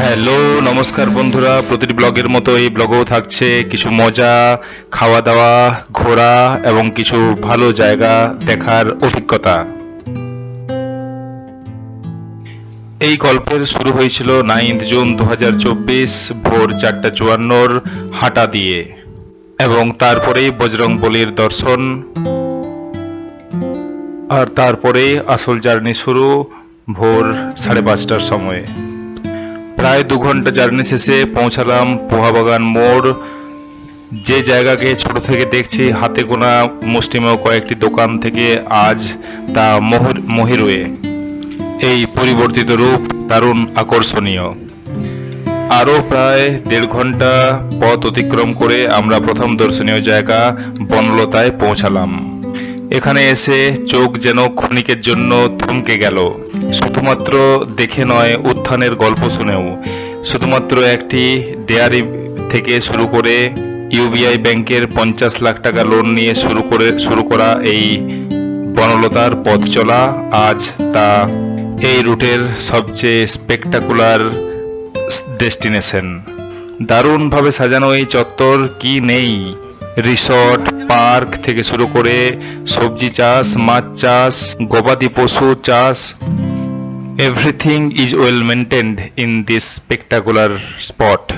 Hello, নমস্কার বন্ধুরা। প্রতিটি ব্লগের মতো এই ব্লগেও থাকছে কিছু মজা খাওয়া দাওয়া ঘোরা এবং কিছু ভালো জায়গা দেখার অভিজ্ঞতা। এই গল্পের শুরু হয়েছিল নাইন্থ জুন দু হাজার চব্বিশ, ভোর চারটা চুয়ান্নর হাঁটা দিয়ে এবং তারপরেই বজরং বলির দর্শন। আর তারপরে আসল জার্নি শুরু ভোর সাড়ে পাঁচটার সময়ে। প্রায় দু ঘণ্টা জার্নি শেষে পৌঁছালাম পোহাবাগান মোড়। যে জায়গাকে ছোট থেকে দেখছি, হাতে গোনা মুষ্টিমেয় কয়েকটি দোকান থেকে আজ তা মহির, মহিরুয়ে। এই পরিবর্তিত রূপ দারুণ আকর্ষণীয়। আরও প্রায় দেড় ঘণ্টা পথ অতিক্রম করে আমরা প্রথম দর্শনীয় জায়গা বনলতায় পৌঁছালাম। এখানে এসে চোখ যেন ক্ষণিকের জন্য থমকে গেল। শুধুমাত্র দেখে নয়, উত্থানের গল্প শুনেও। শুধুমাত্র একটি ডেয়ারি থেকে শুরু করে ইউবিআই ব্যাংকের পঞ্চাশ লাখ টাকা লোন নিয়ে শুরু করে, শুরু করা এই বনলতার পথ চলা আজ তা এই রুটের সবচেয়ে স্পেকটাকুলার ডেস্টিনেশন। দারুণভাবে সাজানো এই চত্বর কি নেই? রিসর্ট, পার্ক থেকে শুরু করে সবজি চাষ, মাছ চাষ, গবাদি পশু চাষ everything is well maintained in this spectacular spot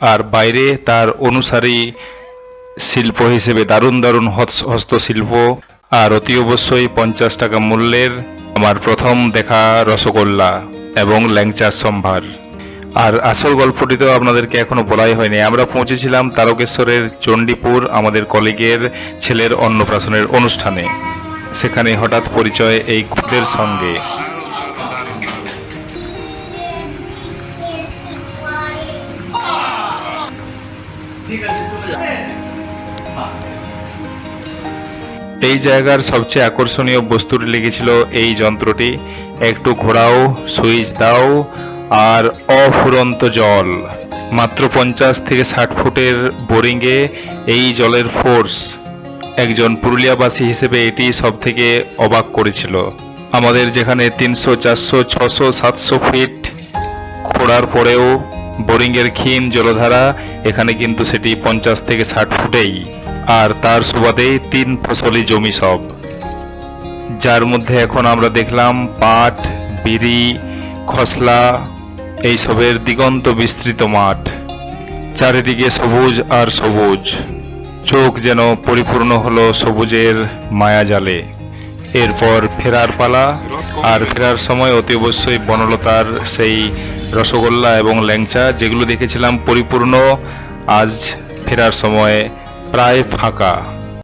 আর বাইরে তার অনুসারী শিল্প হিসেবে দারুণ দারুণ হস- হস্তশিল্প আর অতি অবশ্যই পঞ্চাশ টাকা মূল্যের আমার প্রথম দেখা রসগোল্লা এবং ল্যাংচার সম্ভার। আর আসল গল্পটি তো আপনাদেরকে এখনও বলাই হয়নি। আমরা পৌঁছেছিলাম তারকেশ্বরের চণ্ডীপুর, আমাদের কলিগের ছেলের অন্নপ্রাশনের অনুষ্ঠানে। সেখানে হঠাৎ পরিচয় এই খুদের সঙ্গে। এই জায়গার সবচেয়ে আকর্ষণীয় বস্তুটি লেগেছিল এই যন্ত্রটি। একটু ঘোরাও, সুইচ দাও আর অফুরন্ত জল। মাত্র পঞ্চাশ থেকে ষাট ফুটের বোরিংয়ে এই জলের ফোর্স একজন পুরুলিয়াবাসী হিসেবে এটি সব থেকে অবাক করেছিল। আমাদের যেখানে তিনশো, চারশো, ছশো, সাতশো ফিট খোঁড়ার পরেও বোরিংয়ের ক্ষীণ জলধারা এখানে কিন্তু সেটি পঞ্চাশ থেকে ষাট ফুটেই। আর তার সুবাদেই তিন ফসলি জমি সব। যার মধ্যে এখন আমরা দেখলাম পাট, বিড়ি খসলা, এইসবের দিগন্ত বিস্তৃত মাঠ। চারিদিকে সবুজ আর সবুজ। চোখ যেন পরিপূর্ণ হলো সবুজের মায়াজালে এরপর ফেরার পালা, আর ফেরার সময় অতি অবশ্যই বনলতার সেই রসগোল্লা এবং ল্যাংচা যেগুলো দেখেছিলাম পরিপূর্ণ, আজ ফেরার সময় প্রায় ফাঁকা।